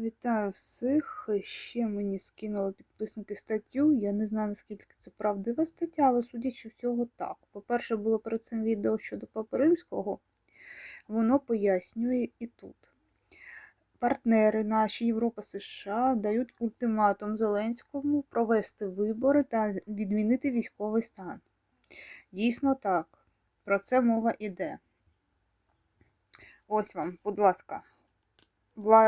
Вітаю всіх. Ще мені скинули підписники статтю. Я не знаю, наскільки це правдива стаття, але судячи всього, так. По-перше, було перед цим відео щодо Папи Римського. Воно пояснює і тут. Партнери наші Європа США дають ультиматум Зеленському провести вибори та відмінити військовий стан. Дійсно так. Про це мова іде. Ось вам, будь ласка,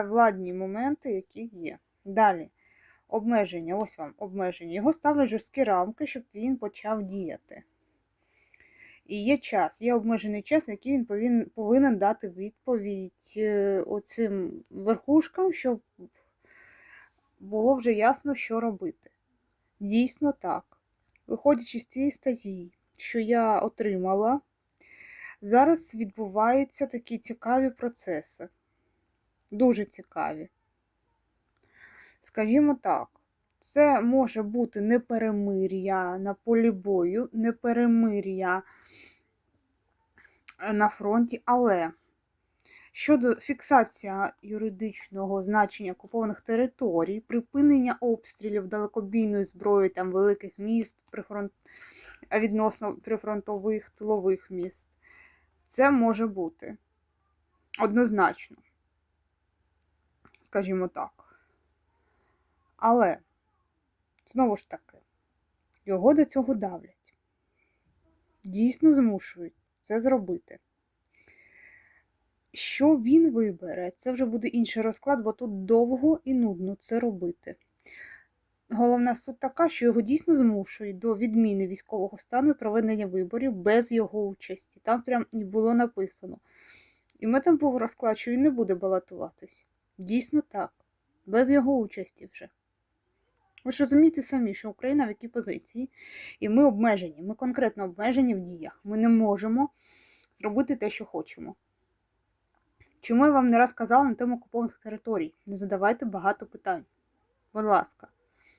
владні моменти, які є. Далі. Обмеження, ось вам обмеження. Його ставлять жорсткі рамки, щоб він почав діяти. І є час, є обмежений час, який він повинен, повинен дати відповідь е, оцим верхушкам, щоб було вже ясно, що робити. Дійсно так. Виходячи з цієї статті, що я отримала, зараз відбуваються такі цікаві процеси. Дуже цікаві. Скажімо так, це може бути не перемир'я на полі бою, не перемир'я е, на фронті, але щодо фіксація юридичного значення окупованих територій, припинення обстрілів далекобійною зброєю там великих міст, прифронт... відносно прифронтових тилових міст, це може бути однозначно, скажімо так. Але, знову ж таки, його до цього давлять. Дійсно змушують це зробити. Що він вибере, це вже буде інший розклад, бо тут довго і нудно це робити. Головна суть така, що його дійсно змушують до відміни військового стану і проведення виборів без його участі. Там прям і було написано. І ми там був розклад, що він не буде балотуватись. Дійсно так, без його участі вже. Ви ж розумієте самі, що Україна в якій позиції, і ми обмежені, ми конкретно обмежені в діях. Ми не можемо зробити те, що хочемо. Чому я вам не раз казала на тему окупованих територій? Не задавайте багато питань. Будь ласка,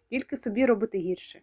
тільки собі робити гірше.